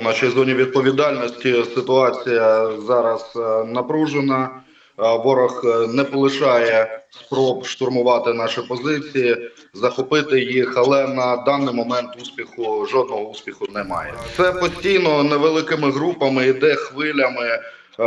У нашій зоні відповідальності ситуація зараз е, напружена. Е, Ворог е, не полишає спроб штурмувати наші позиції, захопити їх, але на даний момент успіху жодного успіху немає. Це постійно невеликими групами йде хвилями. Е,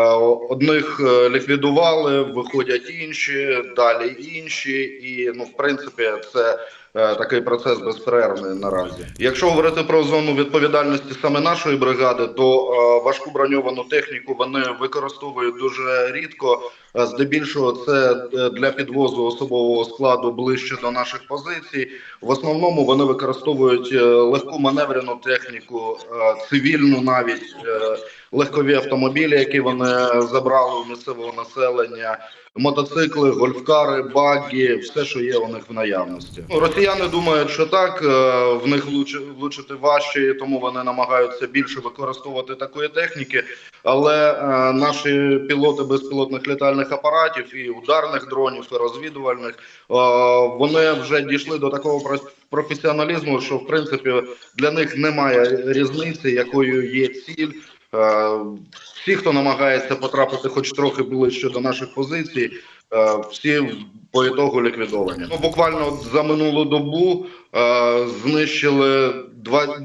Одних е, ліквідували, виходять інші, далі інші, і ну, в принципі, це е, такий процес безперервний наразі. Якщо говорити про зону відповідальності саме нашої бригади, то важку броньовану техніку вони використовують дуже рідко. Здебільшого це для підвозу особового складу ближче до наших позицій. В основному вони використовують легку маневрену техніку, цивільну навіть легкові автомобілі, які вони забрали у місцевого населення, мотоцикли, гольфкари, багі, все, що є у них в наявності. Ну, Росіяни думають, що так е, в них влучи- влучити важче, тому вони намагаються більше використовувати такої техніки. Але е, наші пілоти безпілотних літальних апаратів і ударних дронів, і розвідувальних, е, вони вже дійшли до такого професіоналізму, що в принципі для них немає різниці, якою є ціль. Е, Всі, хто намагається потрапити хоч трохи ближче до наших позицій, е, всі по ітогу ліквідовані. Ну, буквально за минулу добу е, знищили два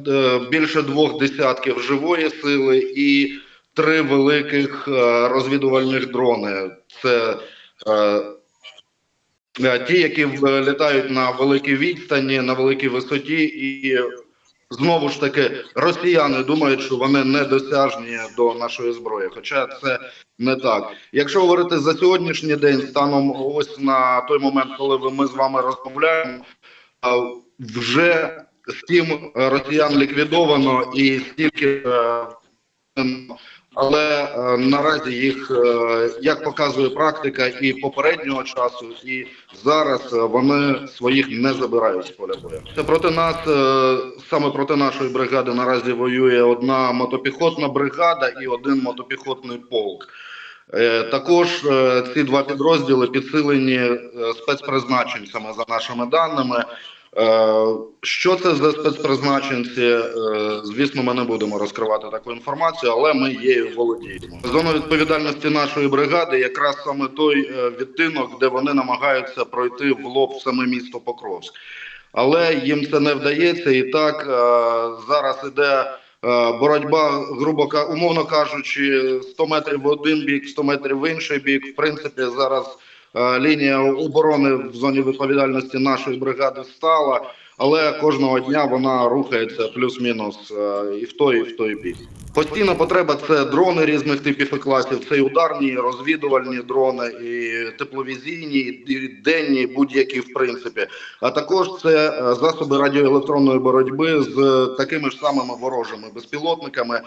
більше двох десятків живої сили і три великих розвідувальних дрони. Це ті, які літають на великій відстані, на великій висоті, і знову ж таки росіяни думають, що вони недосяжні до нашої зброї. Хоча це не так. Якщо говорити за сьогоднішній день, станом ось на той момент, коли ми з вами розмовляємо, вже сім росіян ліквідовано і стільки. Але е, наразі їх, е, як показує практика і попереднього часу, і зараз е, вони своїх не забирають з поля бою. Це проти нас, е, саме проти нашої бригади, наразі воює одна мотопіхотна бригада і один мотопіхотний полк. Е, Також е, ці два підрозділи підсилені спецпризначенцями за нашими даними. Е, Що це за спецпризначенці? Е, Звісно, ми не будемо розкривати таку інформацію, але ми її володіємо. Зона відповідальності нашої бригади якраз саме той е, відтинок, де вони намагаються пройти в лоб саме місто Покровськ. Але їм це не вдається, і так зараз іде боротьба, грубо умовно кажучи, 100 метрів в один бік, 100 метрів в інший бік. В принципі, зараз лінія оборони в зоні відповідальності нашої бригади стала, але кожного дня вона рухається плюс-мінус е, і в той, і в той бік. Постійна потреба це дрони різних типів і класів. Це і ударні, і розвідувальні дрони, і тепловізійні, і денні, будь-які в принципі. А також це е, засоби радіоелектронної боротьби з такими ж самими ворожими безпілотниками,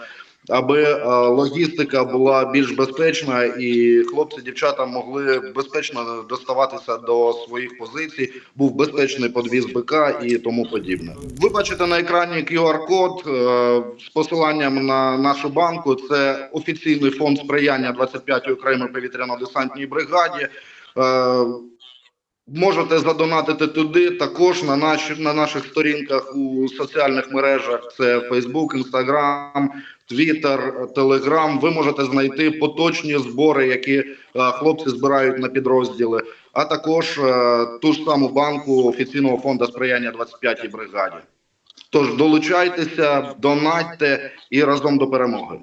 аби е, логістика була більш безпечна, і хлопці, дівчата могли безпечно доставатися до своїх позицій. Був безпечний подвіз БК і тому подібне. Ви бачите на екрані QR-код е, з посиланням на нашу банку. Це офіційний фонд сприяння 25-ї окремої повітряно-десантній бригаді. Е, Можете задонатити туди також на наші на наших сторінках у соціальних мережах. Це Facebook, Instagram, Twitter, Телеграм. Ви можете знайти поточні збори, які е, хлопці збирають на підрозділи, а також е, ту ж саму банку офіційного фонду сприяння 25-й бригаді. Тож долучайтеся, донатьте і разом до перемоги.